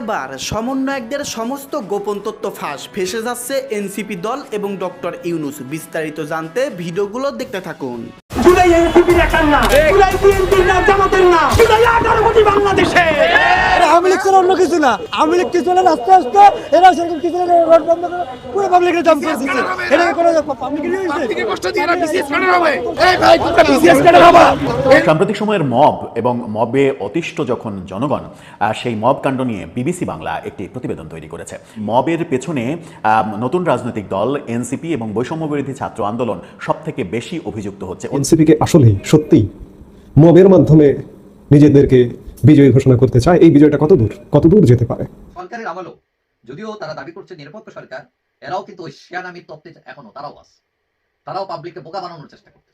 এবার সমন্বয়কদের সমস্ত গোপন তথ্য ফাঁস। ফেসে যাচ্ছে এনসিপি দল এবং ডক্টর ইউনুস। বিস্তারিত জানতে ভিডিওগুলো দেখতে থাকুন। জুলাই এনসিপির একার না জুলাই বিএনপির না জামাতের না। জুলাই আঠারো কোটি বাংলাদেশে। এটা আওয়ামী লীগ অন্য কিছু না। আওয়ামী লীগ কিছু না আস্তে আস্তে এরা সেরকম কিছু না রোড বন্ধ করে পুরো পাবলিকের জাম করে দিচ্ছে এটা কি কোনো পাবলিকের হয়েছে সাম্প্রতিক সময়ের মব এবং মবে অতিষ্ঠ যখন জনগণ আহ, সেই মব কাণ্ড নিয়ে বিবিসি বাংলা একটি প্রতিবেদন তৈরি করেছে। মবের পেছনে আহ, নতুন রাজনৈতিক দল এনসিপি এবং বৈষম্য বিরোধী ছাত্র আন্দোলন সব থেকে বেশি অভিযুক্ত হচ্ছে। এনসিপিকে আসলেই সত্যি মবের মাধ্যমে নিজেদেরকে বিজয়ী ঘোষণা করতে চায়, এই বিজয়টা কত দূর কত দূর যেতে পারে? সরকারের আমলও, যদিও তারা দাবি করছে নিরপেক্ষ সরকার, এরাও কিন্তু ওই শিয়ানামির তত্ত্বে এখনও তারাও আছে। তারাও পাবলিককে বোকা বানানোর চেষ্টা করতেছে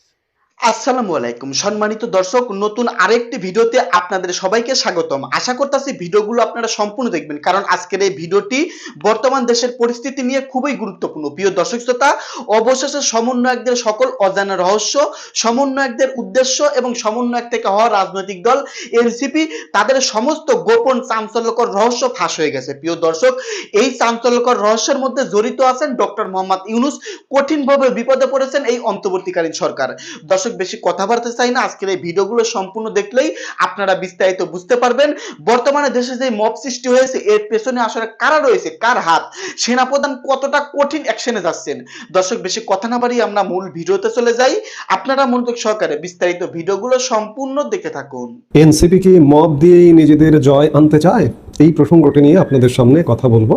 আসসালামু আলাইকুম। সম্মানিত দর্শক, নতুন আরেকটি ভিডিওতে আপনাদের সবাইকে স্বাগতম। আশা করতেছি ভিডিওগুলো আপনারা সম্পূর্ণ দেখবেন, কারণ আজকের এই ভিডিওটি বর্তমান দেশের পরিস্থিতি নিয়ে খুবই গুরুত্বপূর্ণ। প্রিয় দর্শক শ্রোতা, অবশেষে সমন্বয়কদের সকল অজানা রহস্য, সমন্বয়কদের উদ্দেশ্য এবং সমন্বয়ক থেকে হওয়া রাজনৈতিক দল, এনসিপি, তাদের সমস্ত গোপন চাঞ্চল্যকর রহস্য ফাঁস হয়ে গেছে। প্রিয় দর্শক, এই চাঞ্চল্যকর রহস্যের মধ্যে জড়িত আছেন ডক্টর মোহাম্মদ ইউনুস। কঠিনভাবে বিপদে পড়েছেন এই অন্তর্বর্তীকালীন সরকার। দর্শক বেশি কথা বলতে চাই না। আজকের এই ভিডিওগুলো সম্পূর্ণ দেখলেই আপনারা বিস্তারিত বুঝতে পারবেন। বর্তমানে দেশে যে মব সৃষ্টি হয়েছে, এর পেছনে আসলে কারা রয়েছে, কার হাত? সেনাপ্রধান কতটা কঠিন অ্যাকশনে যাচ্ছেন? দর্শক, বেশি কথা না বাড়িয়ে আমরা মূল ভিডিওতে চলে যাই। আপনারা মনোযোগ সহকারে বিস্তারিত ভিডিওগুলো সম্পূর্ণ দেখে থাকুন। এনসিপি কি মব দিয়েই নিজেদের জয় আনতে চায়? এই প্রসঙ্গটি নিয়ে আপনাদের সামনে কথা বলব।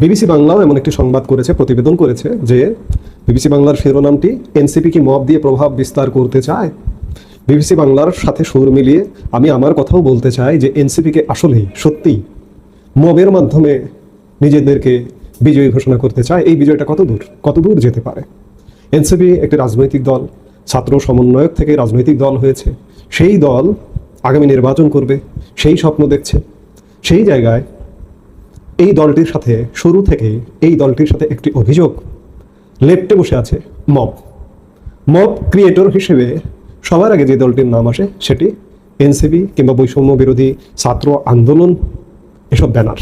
বিবিসি বাংলাও এমন একটি সংবাদ করেছে, প্রতিবেদন করেছে যে বিবিসি বাংলার শিরোনামটি এনসিপি কি মব দিয়ে প্রভাব বিস্তার করতে চায়? বিবিসি বাংলার সাথে সুর মিলিয়ে আমি আমার কথাও বলতে চাই যে এনসিপিকে আসলেই সত্যিই মবের মাধ্যমে নিজেদেরকে বিজয়ী ঘোষণা করতে চায়? এই বিজয়টা কত দূর? কত দূর যেতে পারে? এনসিপি একটি রাজনৈতিক দল, ছাত্র সমন্বয়ক থেকে রাজনৈতিক দল হয়েছে। সেই দল আগামী নির্বাচন করবে, সেই স্বপ্ন দেখছে। সেই জায়গায় এই দলটির সাথে, শুরু থেকে এই দলটির সাথে একটি অভিযোগ লেপটে বসে আছে মব। মব ক্রিয়েটর হিসেবে সবার আগে যে দলটির নাম আসে সেটি এনসিপি কিংবা বৈষম্য বিরোধী ছাত্র আন্দোলন এসব ব্যানার।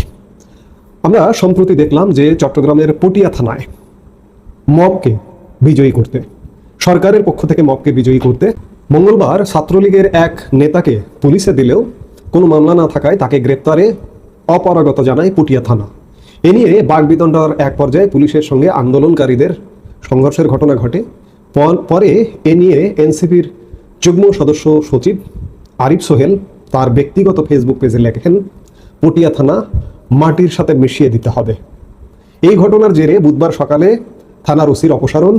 আমরা সম্প্রতি দেখলাম যে চট্টগ্রামের পটিয়া থানায় মবকে বিজয়ী করতে, সরকারের পক্ষ থেকে মবকে বিজয়ী করতে মঙ্গলবার ছাত্রলীগের এক নেতাকে পুলিশে দিলেও কোনো মামলা না থাকায় তাকে গ্রেপ্তারে অপারগত জানায় পুটিয়া থানা। এ নিয়ে বাগবিতণ্ডার এক পর্যায়ে পুলিশের সঙ্গে আন্দোলনকারীদের সংঘর্ষের ঘটনা ঘটে। পরে এ নিয়ে এনসিপির যুগ্ম সদস্য সচিব আরিফ সোহেল তার ব্যক্তিগত ফেসবুক পেজে লেখেন, পটিয়া থানা মাটির সাথে মিশিয়ে দিতে হবে। এই ঘটনার জেরে বুধবার সকালে থানার ওসির অপসারণ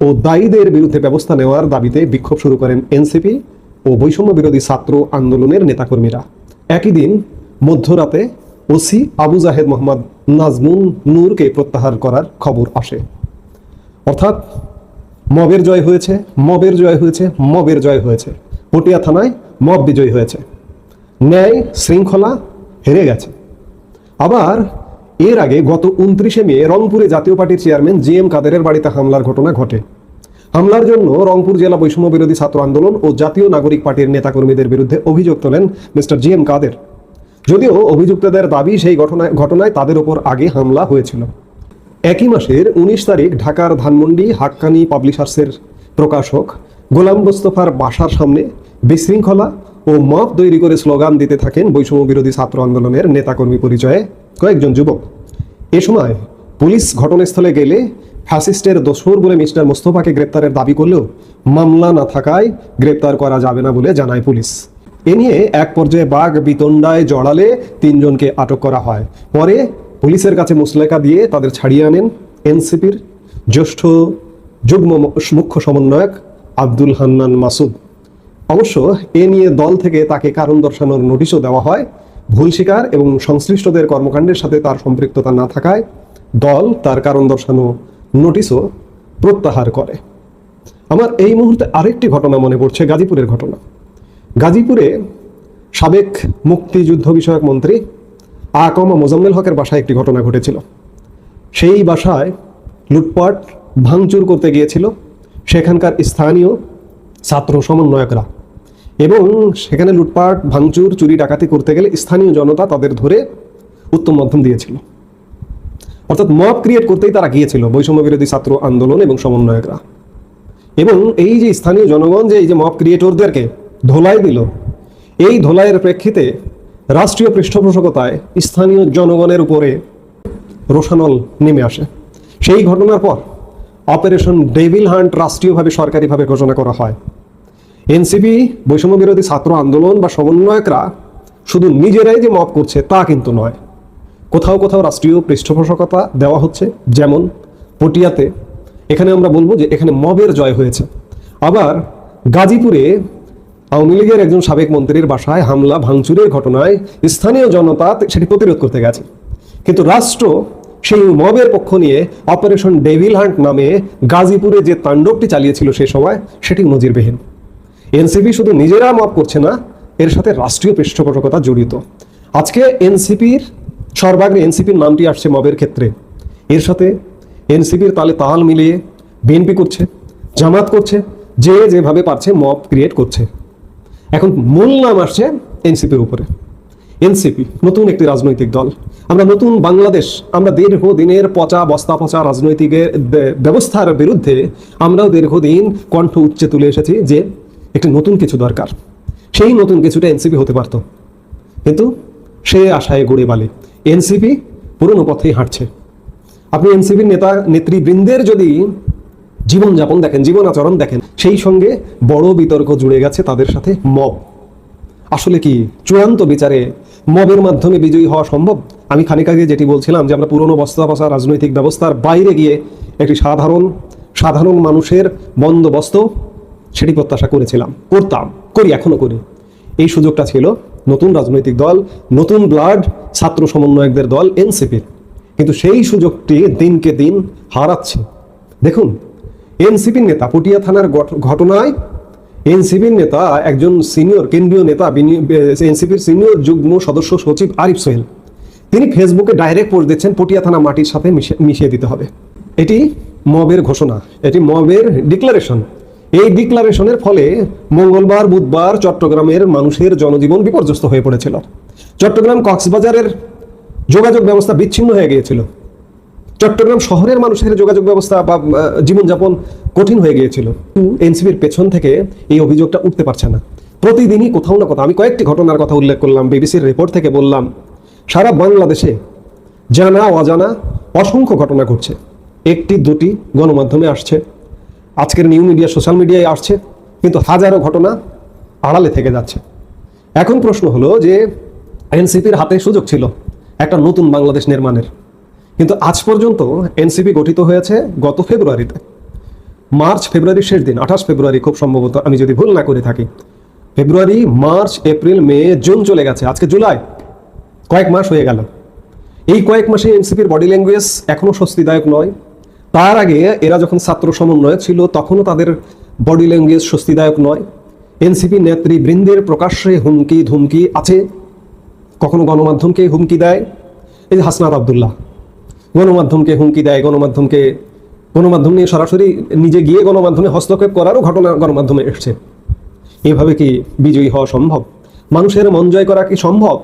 ও দায়ীদের বিরুদ্ধে ব্যবস্থা নেওয়ার দাবিতে বিক্ষোভ শুরু করেন এনসিপি ও বৈষম্য বিরোধী ছাত্র আন্দোলনের নেতাকর্মীরা। একই দিন মধ্যরাতে ওসি আবু জাহেদ মোহাম্মদ নাজমুন নূরকে প্রত্যাহার করার খবর আসে। অর্থাৎ, মবের জয় হয়েছে, মবের জয় হয়েছে, মবের জয় হয়েছে। পটিয়া থানায় মব বিজয় হয়েছে। ন্যায় শৃঙ্খলা হেরে গেছে। আবার, এর আগে গত উনত্রিশে মে রংপুরে জাতীয় পার্টির চেয়ারম্যান জি এম কাদেরের বাড়িতে হামলার ঘটনা ঘটে। হামলার জন্য রংপুর জেলা বৈষম্য বিরোধী ছাত্র আন্দোলন ও জাতীয় নাগরিক পার্টির নেতাকর্মীদের বিরুদ্ধে অভিযোগ তোলেন মিস্টার জি এম কাদের। যদিও অভিযুক্তদের দাবি সেই ঘটনায় ঘটনায় তাদের ওপর আগে হামলা হয়েছিল। একই মাসের উনিশ তারিখ ঢাকার ধানমন্ডি হাক্কানি পাবলিশার্সের প্রকাশক গোলাম মোস্তফার বাসার সামনে বিশৃঙ্খলা ও মপ তৈরি করে স্লোগান দিতে থাকেন বৈষম্য বিরোধী ছাত্র আন্দোলনের নেতাকর্মী পরিচয়ে কয়েকজন যুবক। এ সময় পুলিশ ঘটনাস্থলে গেলে ফ্যাসিস্টের দোসর বলে মিস্টার মোস্তফাকে গ্রেপ্তারের দাবি করলেও মামলা না থাকায় গ্রেপ্তার করা যাবে না বলে জানায় পুলিশ। এ নিয়ে এক পর্যায়ে বাঘ বিতণ্ডায় জড়ালে তিনজনকে আটক করা হয়। পরে পুলিশের কাছে মুসলেকা দিয়ে তাদের ছাড়িয়ে আনেন এনসিপির জ্যেষ্ঠ যুগ্ম মুখ্য সমন্বয়ক আব্দুল হান্নান মাসুদ। অবশ্য এ নিয়ে দল থেকে তাকে কারণ দর্শানোর নোটিশও দেওয়া হয়। ভুল শিকার এবং সংশ্লিষ্টদের কর্মকাণ্ডের সাথে তার সম্পৃক্ততা না থাকায় দল তার কারণ দর্শানো নোটিশও প্রত্যাহার করে। আমার এই মুহূর্তে আরেকটি ঘটনা মনে পড়ছে, গাজীপুরের ঘটনা। গাজীপুরে সাবেক মুক্তিযুদ্ধ বিষয়ক মন্ত্রী আকম মোজাম্মেল হকের বাসায় একটি ঘটনা ঘটেছিল। সেই বাসায় লুটপাট ভাঙচুর করতে গিয়েছিল সেখানকার স্থানীয় ছাত্র সমন্বয়করা এবং সেখানে লুটপাট, ভাঙচুর, চুরি, ডাকাতি করতে গেলে স্থানীয় জনতা তাদের ধরে উত্তম মাধ্যম দিয়েছিল। অর্থাৎ মব ক্রিয়েট করতেই তারা গিয়েছিল বৈষম্য বিরোধী ছাত্র আন্দোলন এবং সমন্বয়করা। এবং এই যে স্থানীয় জনগণ যে এই যে মব ক্রিয়েটরদেরকে ধোলাই দিল। এই ধোলাইয়ের প্রেক্ষিতে রাষ্ট্রীয় পৃষ্ঠপোষকতায় স্থানীয় জনগণের উপরে রোশানল নেমে আসে। সেই ঘটনার পর অপারেশন ডেভিল হান্ট রাষ্ট্রীয়ভাবে সরকারিভাবে ঘোষণা করা হয়। এনসিপি বৈষম্য বিরোধী ছাত্র আন্দোলন বা সমন্বয়করা শুধু নিজেরাই যে মব করছে তা কিন্তু নয়। কোথাও কোথাও রাষ্ট্রীয় পৃষ্ঠপোষকতা দেওয়া হচ্ছে, যেমন পটিয়াতে। এখানে আমরা বলব যে এখানে মবের জয় হয়েছে। আবার গাজীপুরে আওয়ামী লীগের একজন সাবেক মন্ত্রীর বাসায় হামলা, ভাঙচুরের ঘটনায় স্থানীয় জনতা সেটি প্রতিরোধ করতে গেছে। কিন্তু রাষ্ট্র সেই মবের পক্ষ নিয়ে অপারেশন ডেভিল হান্ট নামে গাজীপুরে যে তাণ্ডবটি চালিয়েছিল সে সময়, সেটি নজিরবিহীন। এনসিপি শুধু নিজেরা মাপ করছে না, এর সাথে রাষ্ট্রীয় পৃষ্ঠপোষকতা জড়িত। আজকে এনসিপির, সর্বাগ্রে এনসিপির নামটি আসছে মবের ক্ষেত্রে। এর সাথে এনসিপির তালে তাল মিলিয়ে বিএনপি করছে, জামাত করছে, যে যেভাবে পারছে মব ক্রিয়েট করছে। এখন মূল নাম আসছে এনসিপির উপরে। এনসিপি, নতুন একটি রাজনৈতিক দল। আমরা নতুন বাংলাদেশ, আমরা দীর্ঘদিনের পচা বস্তা পচা রাজনৈতিকের ব্যবস্থার বিরুদ্ধে আমরাও দীর্ঘদিন কণ্ঠ উচ্চে তুলে এসেছি যে একটি নতুন কিছু দরকার। সেই নতুন কিছুটা এনসিপি হতে পারত। কিন্তু সে আশায় গড়ে বালি। এনসিপি পুরনো পথেই হাঁটছে। আপনি এনসিপির নেতা, নেতৃবৃন্দের যদি জীবনযাপন দেখেন জীবন আচরণ দেখেন, সেই সঙ্গে বড় বিতর্ক জুড়ে গেছে তাদের সাথে মব। আসলে কি, চূড়ান্ত বিচারে মবের মাধ্যমে বিজয়ী হওয়া সম্ভব? আমি খানিক আগে যেটি বলছিলাম যে আমরা পুরনো বস্তা বসা রাজনৈতিক ব্যবস্থার বাইরে গিয়ে একটি সাধারণ সাধারণ মানুষের বন্দোবস্ত সেটি প্রত্যাশা করেছিলাম, করতাম, করি, এখনও করি। এই সুযোগটা ছিল নতুন রাজনৈতিক দল, নতুন ব্লাড, ছাত্র সমন্বয়কদের দল, এনসিপির। কিন্তু সেই সুযোগটি দিনকে দিন হারাচ্ছে। দেখুন এনসিপির নেতা, পটিয়া থানার ঘটনায় এনসিপির নেতা, একজন সিনিয়র, কেন্দ্রীয় নেতা এনসিপির সিনিয়র যুগ্ম সদস্য সচিব আরিফ সোহেল। তিনি ফেসবুকে ডাইরেক্ট পোস্ট দিচ্ছেন, পটিয়া থানা মাটির সাথে মিশিয়ে দিতে হবে। এটি মবের ঘোষণা, এটি মবের ডিক্লারেশন। এই ডিক্লারেশনের ফলে মঙ্গলবার, বুধবার চট্টগ্রামের মানুষের জনজীবন বিপর্যস্ত হয়ে পড়েছিল। চট্টগ্রাম কক্সবাজারের যোগাযোগ ব্যবস্থা বিচ্ছিন্ন হয়ে গিয়েছিল। চট্টগ্রাম শহরের মানুষের যোগাযোগ ব্যবস্থা বা জীবনযাপন কঠিন হয়ে গিয়েছিল। এনসিপির পেছন থেকে এই অভিযোগটা উঠতে পারছে না। প্রতিদিনই কোথাও না কোথাও, আমি কয়েকটি ঘটনার কথা উল্লেখ করলাম, বিবিসির রিপোর্ট থেকে বললাম, সারা বাংলাদেশে জানা, অজানা, অসংখ্য ঘটনা ঘটছে। একটি, দুটি গণমাধ্যমে আসছে, আজকের নিউ মিডিয়া, সোশ্যাল মিডিয়ায় আসছে, কিন্তু হাজারো ঘটনা আড়ালে থেকে যাচ্ছে। এখন প্রশ্ন হলো যে, এনসিপির হাতে সুযোগ ছিল একটা নতুন বাংলাদেশ নির্মাণের। কিন্তু আজ পর্যন্ত এনসিপি গঠিত হয়েছে গত ফেব্রুয়ারিতে। মার্চ ফেব্রুয়ারির শেষ দিন, আঠাশ ফেব্রুয়ারি খুব সম্ভবত আমি যদি ভুল না করে থাকি। ফেব্রুয়ারি, মার্চ, এপ্রিল, মে, জুন চলে গেছে, আজকে জুলাই। কয়েক মাস হয়ে গেল। এই কয়েক মাসে এনসিপির বডি ল্যাঙ্গুয়েজ এখনও স্বস্তিদায়ক নয়। তার আগে এরা যখন ছাত্র সমন্বয় ছিল, তখনও তাদের বডি ল্যাঙ্গুয়েজ স্বস্তিদায়ক নয়। এনসিপি নেতৃবৃন্দের প্রকাশ্যে হুমকি ধুমকি আছে। কখনো গণমাধ্যমকে হুমকি দেয়। এই যে হাসনাত আবদুল্লাহ। গণমাধ্যমকে হুমকি দেয়, গণমাধ্যমকে, গণমাধ্যম নিয়ে সরাসরি নিজে গিয়ে গণমাধ্যমে হস্তক্ষেপ করারও ঘটনা গণমাধ্যমে এসছে। এভাবে কি বিজয়ী হওয়া সম্ভব? মানুষের মন জয় করা কি সম্ভব?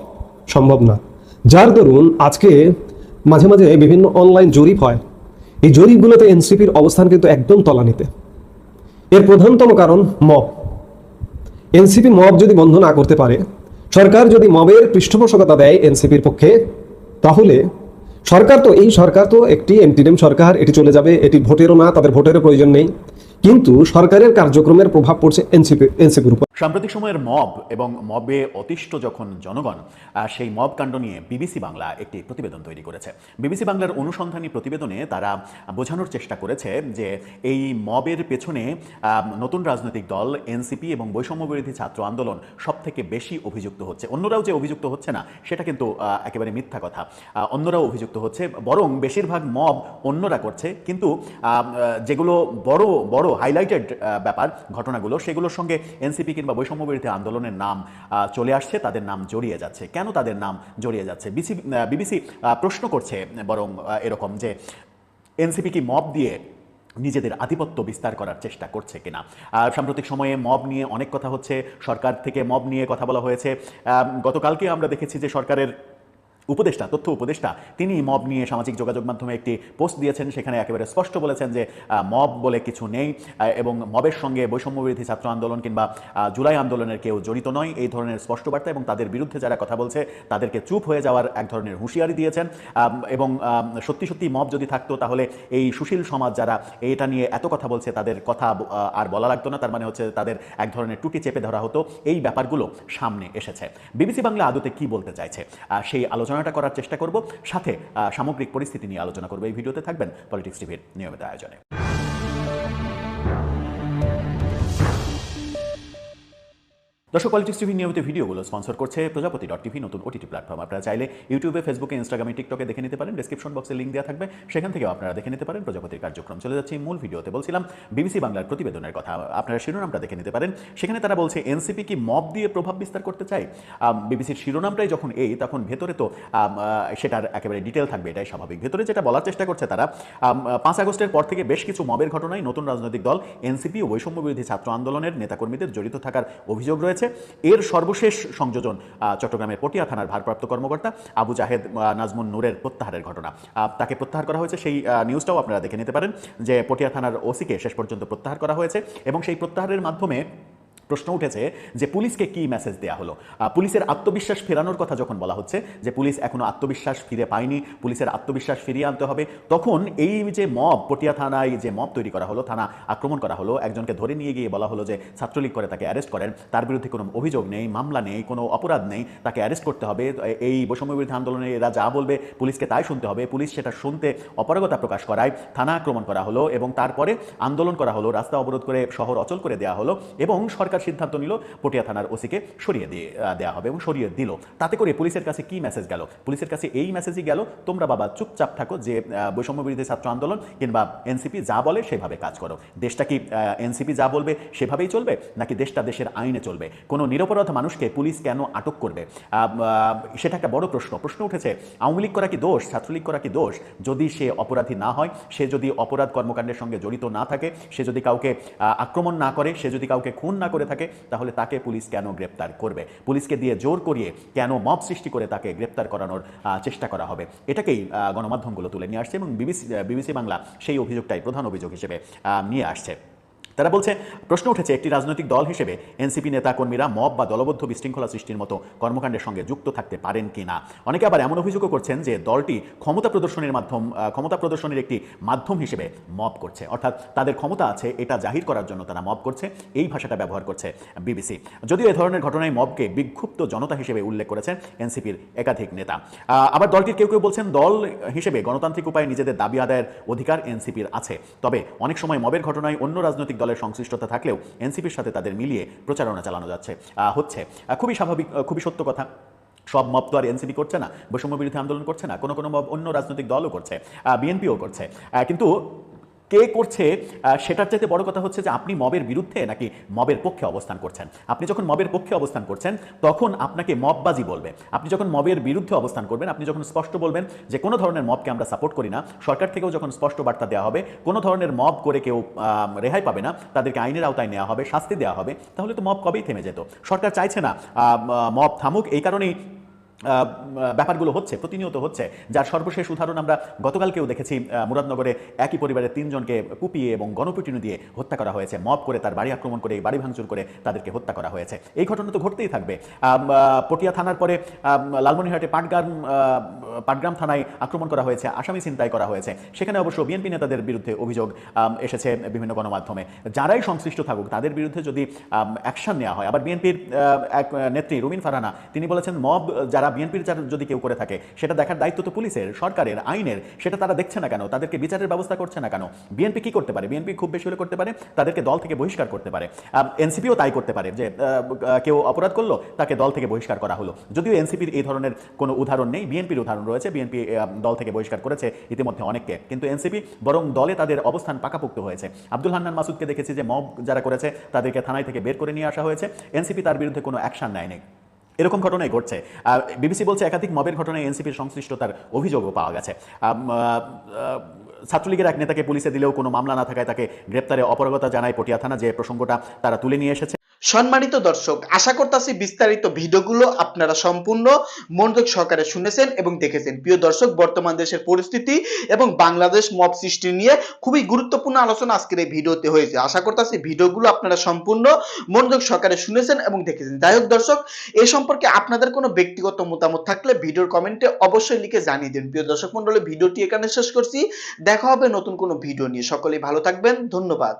সম্ভব না। যার দরুন আজকে মাঝে মাঝে বিভিন্ন অনলাইন জরিপ হয়। এই জরিপগুলোতে এনসিপির অবস্থান কিন্তু একদম তলানিতে। এর প্রধানতম কারণ মব। এনসিপি মব যদি বন্ধ না করতে পারে, সরকার যদি মবের পৃষ্ঠপোষকতা দেয় এনসিপির পক্ষে, তাহলে সরকার তো, এই সরকার তো একটি এন্টিডেম সরকার, এটি চলে যাবে, এটি ভোটেরও না, তাদের ভোটেরও প্রয়োজন নেই। কিন্তু সরকারের কার্যক্রমের প্রভাব পড়ছে এনসিপি, এনসিপির উপর। সাম্প্রতিক সময়ের মব এবং মবে অতিষ্ঠ যখন জনগণ সেই মব কাণ্ড নিয়ে বিবিসি বাংলা একটি প্রতিবেদন তৈরি করেছে। বিবিসি বাংলার অনুসন্ধানী প্রতিবেদনে তারা বোঝানোর চেষ্টা করেছে যে এই মবের পেছনে নতুন রাজনৈতিক দল, এনসিপি এবং বৈষম্য বিরোধী ছাত্র আন্দোলন সব থেকে বেশি অভিযুক্ত হচ্ছে। অন্যরাও যে অভিযুক্ত হচ্ছে না, সেটা কিন্তু একেবারে মিথ্যা কথা। অন্যরাও অভিযুক্ত হচ্ছে, বরং বেশিরভাগ মব অন্যরা করছে। কিন্তু যেগুলো বড় বড় হাইলাইটেড ব্যাপার, ঘটনাগুলো। সেগুলোর সঙ্গে এনসিপি কিংবা বৈষম্য বিরোধী আন্দোলনের নাম চলে আসছে, তাদের নাম জড়িয়ে যাচ্ছে। কেন তাদের নাম জড়িয়ে যাচ্ছে? বিসি বিবিসি প্রশ্ন করছে, বরং এরকম যে এনসিপি কি মব দিয়ে নিজেদের আধিপত্য বিস্তার করার চেষ্টা করছে কিনা? সাম্প্রতিক সময়ে মব নিয়ে অনেক কথা হচ্ছে। সরকার থেকে মব নিয়ে কথা বলা হয়েছে। গতকালকে আমরা দেখেছি যে সরকারের উপদেষ্টা, তথ্য উপদেষ্টা, তিনি মব নিয়ে সামাজিক যোগাযোগ মাধ্যমে একটি পোস্ট দিয়েছেন, সেখানে একেবারে স্পষ্ট বলেছেন যে মব বলে কিছু নেই এবং মবের সঙ্গে বৈষম্যবিরোধী ছাত্র আন্দোলন কিংবা জুলাই আন্দোলনের কেউ জড়িত নয়, এই ধরনের স্পষ্ট বার্তা এবং তাদের বিরুদ্ধে যারা কথা বলছে, তাদেরকে চুপ হয়ে যাওয়ার এক ধরনের হুঁশিয়ারি দিয়েছেন এবং সত্যি সত্যি মব যদি থাকতো, তাহলে এই সুশীল সমাজ যারা এটা নিয়ে এত কথা বলছে, তাদের কথা আর বলা লাগতো না, তার মানে হচ্ছে তাদের এক ধরনের টুটি চেপে ধরা হতো, এই ব্যাপারগুলো সামনে এসেছে। বিবিসি বাংলা আদতে কি বলতে চাইছে? সেই আলোচনাটা করার চেষ্টা করব। সাথে সামগ্রিক পরিস্থিতি নিয়ে আলোচনা করব। এই ভিডিওতে থাকবেন পলিটিক্স টিভির নিয়মিত আয়োজনে। দর্শক পলিটিক্স টিভি নিয়মিত ভিডিওগুলো স্পন্সর করছে প্রজাপতি ডট টিভি নতুন ওটিটি প্ল্যাটফর্ম আপনারা চাইলে ইউটিউবে ফেসবুকে ইনস্টাগ্রামে টিকটকে দেখে নিতে পারেন। ডিসক্রিপশন বক্সে লিঙ্ক দেওয়া থাকবে। সেখান থেকেও আপনারা দেখে নিতে পারেন প্রজাপতির কার্যক্রম। চলে যাচ্ছে মূল ভিডিওতে। বলছিলাম বিবিসি বাংলার প্রতিবেদনের কথা। আপনারা শিরোনামটা দেখে নিতে পারেন। সেখানে তারা বলছে এনসিপি কি মব দিয়ে প্রভাব বিস্তার করতে চায়? বিবিসির শিরোনামটাই যখন এই, তখন ভেতরে তো সেটার একেবারে ডিটেল থাকবে। এটাই স্বাভাবিক। ভেতরে যেটা বলার চেষ্টা করছে তারা পাঁচ আগস্টের পর থেকে বেশ কিছু মবের ঘটনায় নতুন রাজনৈতিক দল এনসিপি ও বৈষম্য বিরোধী ছাত্র আন্দোলনের নেতাকর্মীদের জড়িত থাকার অভিযোগ রয়েছে। এর সর্বশেষ সংযোজন চট্টগ্রামের পটিয়া থানার ভারপ্রাপ্ত কর্মকর্তা আবু জাহেদ নাজমুন নূরের প্রত্যাহারের ঘটনা। তাকে প্রত্যাহার করা হয়েছে। সেই নিউজটাও আপনারা দেখে নিতে পারেন যে পটিয়া থানার ওসিকে শেষ পর্যন্ত প্রত্যাহার করা হয়েছে এবং সেই প্রত্যাহারের মাধ্যমে প্রশ্ন উঠেছে যে পুলিশকে কি মেসেজ দেওয়া হলো? পুলিশের আত্মবিশ্বাস ফেরানোর কথা যখন বলা হচ্ছে যে পুলিশ এখনও আত্মবিশ্বাস ফিরে পায়নি, পুলিশের আত্মবিশ্বাস ফিরিয়ে আনতে হবে, তখন এই যে মব পটিয়া থানায় যে মব তৈরি করা হলো, থানা আক্রমণ করা হলো, একজনকে ধরে নিয়ে গিয়ে বলা হলো যে ছাত্রলীগ করে তাকে অ্যারেস্ট করেন, তার বিরুদ্ধে কোনো অভিযোগ নেই, মামলা নেই, কোনো অপরাধ নেই, তাকে অ্যারেস্ট করতে হবে, এই বৈষম্য বিরোধী আন্দোলনে এরা যা বলবে, পুলিশকে তাই শুনতে হবে, পুলিশ সেটা শুনতে অপারগতা প্রকাশ করায় থানা আক্রমণ করা হলো এবং তারপরে আন্দোলন করা হলো, রাস্তা অবরোধ করে শহর অচল করে দেওয়া হলো এবং সরকার সিদ্ধান্ত নিল পটিয়া থানার ওসিকে সরিয়ে দিয়ে দেওয়া হবে এবং সরিয়ে দিল। তাতে করে পুলিশের কাছে কি মেসেজ গেল? পুলিশের কাছে এই মেসেজই গেল, তোমরা বাবা, চুপচাপ থাকো যে বৈষম্য বিরোধী ছাত্র আন্দোলন কিংবা এনসিপি যা বলে সেভাবে কাজ করো। দেশটা কি এনসিপি যা বলবে সেভাবেই চলবে নাকি দেশটা দেশের আইনে চলবে? কোনো নিরপরাধ মানুষকে পুলিশ কেন আটক করবে? সেটা একটা বড় প্রশ্ন। প্রশ্ন উঠেছে, আওয়ামী লীগ করা কি দোষ? ছাত্রলীগ করা কি দোষ? যদি সে অপরাধী না হয়, সে যদি অপরাধ কর্মকাণ্ডের সঙ্গে জড়িত না থাকে, সে যদি কাউকে আক্রমণ না করে, সে যদি কাউকে খুন না করে থাকে, তাহলে তাকে পুলিশ কেন গ্রেপ্তার করবে? পুলিশকে দিয়ে জোর করিয়ে কেন মব সৃষ্টি করে তাকে গ্রেপ্তার করানোর চেষ্টা করা হবে? এটাকেই গণমাধ্যমগুলো তুলে নিয়ে আসছে এবং বিবিসি বিবিসি বাংলা সেই অভিযোগটাই প্রধান অভিযোগ হিসেবে নিয়ে আসছে। তারা বলছে, প্রশ্ন উঠেছে একটি রাজনৈতিক দল হিসেবে এনসিপি নেতাকর্মীরা মব বা দলবদ্ধ বিশৃঙ্খলা সৃষ্টির মতো কর্মকাণ্ডের সঙ্গে যুক্ত থাকতে পারেন কি না অনেকে আবার এমন অভিযোগও করছেন যে দলটি ক্ষমতা প্রদর্শনের মাধ্যম ক্ষমতা প্রদর্শনের একটি মাধ্যম হিসেবে মব করছে। অর্থাৎ তাদের ক্ষমতা আছে এটা জাহির করার জন্য তারা মব করছে, এই ভাষাটা ব্যবহার করছে বিবিসি। যদিও এ ধরনের ঘটনায় মবকে বিক্ষুব্ধ জনতা হিসেবে উল্লেখ করেছেন এনসিপির একাধিক নেতা। আবার দলটির কেউ কেউ বলছেন দল হিসেবে গণতান্ত্রিক উপায়ে নিজেদের দাবি আদায়ের অধিকার এনসিপির আছে। তবে অনেক সময় মবের ঘটনায় অন্য রাজনৈতিক দলের সংশ্লিষ্টতা থাকলেও এনসিপির সাথে তাদের মিলিয়ে প্রচারণা চালানো যাচ্ছে হচ্ছে। খুবই স্বাভাবিক খুবই সত্য কথা। সব মব তো আর এনসিপি করছে না বৈষম্য বিরোধী আন্দোলন করছে না, কোনো কোনো মব অন্য রাজনৈতিক দলও করছে বিএনপিও করছে। কিন্তু কে করছে সেটার চাইতে বড় কথা হচ্ছে যে আপনি মবের বিরুদ্ধে নাকি মবের পক্ষে অবস্থান করছেন। আপনি যখন মবের পক্ষে অবস্থান করছেন, তখন আপনাকে মববাজি বলবে। আপনি যখন মবের বিরুদ্ধে অবস্থান করবেন, আপনি যখন স্পষ্ট বলবেন যে কোনো ধরনের মবকে আমরা সাপোর্ট করি না, সরকার থেকেও যখন স্পষ্ট বার্তা দেওয়া হবে, কোনো ধরনের মব করে কেউ রেহাই পাবে না, তাদেরকে আইনের আওতায় নেওয়া হবে, শাস্তি দেওয়া হবে, তাহলে তো মব কবেই থেমে যেত? সরকার চাইছে না মব থামুক, এই কারণেই ব্যাপারগুলো হচ্ছে প্রতিনিয়ত হচ্ছে যার সর্বশেষ উদাহরণ আমরা গতকালকেও দেখেছি মুরাদনগরে একই পরিবারের তিনজনকে কুপিয়ে এবং গণপিটুনি দিয়ে হত্যা করা হয়েছে। মব করে তার বাড়ি আক্রমণ করে বাড়ি ভাঙচুর করে তাদেরকে হত্যা করা হয়েছে। এই ঘটনা তো ঘটতেই থাকবে। পটিয়া থানার পরে আম, লালমনিরহাটে পাটগ্রাম পাটগ্রাম থানায় আক্রমণ করা হয়েছে আসামি ছিনতাই করা হয়েছে। সেখানে অবশ্য বিএনপি নেতাদের বিরুদ্ধে অভিযোগ এসেছে বিভিন্ন গণমাধ্যমে। যারাই সংশ্লিষ্ট থাকুক তাদের বিরুদ্ধে যদি অ্যাকশন নেওয়া হয় আবার বিএনপির এক নেত্রী রুমিন ফারানা তিনি বলেছেন মব যারা বিএনপির যদি কেউ করে থাকে, সেটা দেখার দায়িত্ব তো পুলিশের, সরকারের, আইনের, সেটা তারা দেখছে না কেন? তাদেরকে বিচারের ব্যবস্থা করছে না কেন? বিএনপি কি করতে পারে? বিএনপি খুব বেশি হলে করতে পারে, তাদেরকে দল থেকে বহিষ্কার করতে পারে। এনসিপিও তাই করতে পারে যে কেউ অপরাধ করল, তাকে দল থেকে বহিষ্কার করা হলো। যদিও এনসিপির এই ধরনের কোনো উদাহরণ নেই, বিএনপির উদাহরণ রয়েছে, বিএনপি দল থেকে বহিষ্কার করেছে ইতিমধ্যে অনেককে। কিন্তু এনসিপি বরং দলে তাদের অবস্থান পাকাপোক্ত হয়েছে। আব্দুল হান্নান মাসুদকে দেখেছি যে, মব যারা করেছে, তাদেরকে থানায় থেকে বের করে নিয়ে আসা হয়েছে। এনসিপি তার বিরুদ্ধে কোনো অ্যাকশন নেয়নি। এরকম ঘটনাই ঘটছে। বিবিসি বলছে একাধিক মবের ঘটনায় এনসিপির সংশ্লিষ্টতার অভিযোগও পাওয়া গেছে। ছাত্রলীগের এক নেতাকে পুলিশে দিলেও কোনো মামলা না থাকায় তাকে গ্রেপ্তারে অপরগতা জানায় পটিয়া থানা, যে প্রসঙ্গটা তারা তুলে নিয়ে এসেছে। সম্মানিত দর্শক, আশা করতেছি বিস্তারিত ভিডিওগুলো আপনারা সম্পূর্ণ মনোযোগ সহকারে শুনেছেন এবং দেখেছেন। প্রিয় দর্শক, বর্তমান দেশের পরিস্থিতি এবং বাংলাদেশ মব সৃষ্টি নিয়ে খুবই গুরুত্বপূর্ণ আলোচনা আজকের এই ভিডিওতে হয়েছে। আশা করতেছি ভিডিওগুলো আপনারা সম্পূর্ণ মনোযোগ সহকারে শুনেছেন এবং দেখেছেন। যাই হোক দর্শক এই সম্পর্কে আপনাদের কোনো ব্যক্তিগত মতামত থাকলে ভিডিওর কমেন্টে অবশ্যই লিখে জানিয়ে দিন। প্রিয় দর্শক মন্ডলী ভিডিওটি এখানে শেষ করছি। দেখা হবে নতুন কোনো ভিডিও নিয়ে। সকলেই ভালো থাকবেন। ধন্যবাদ।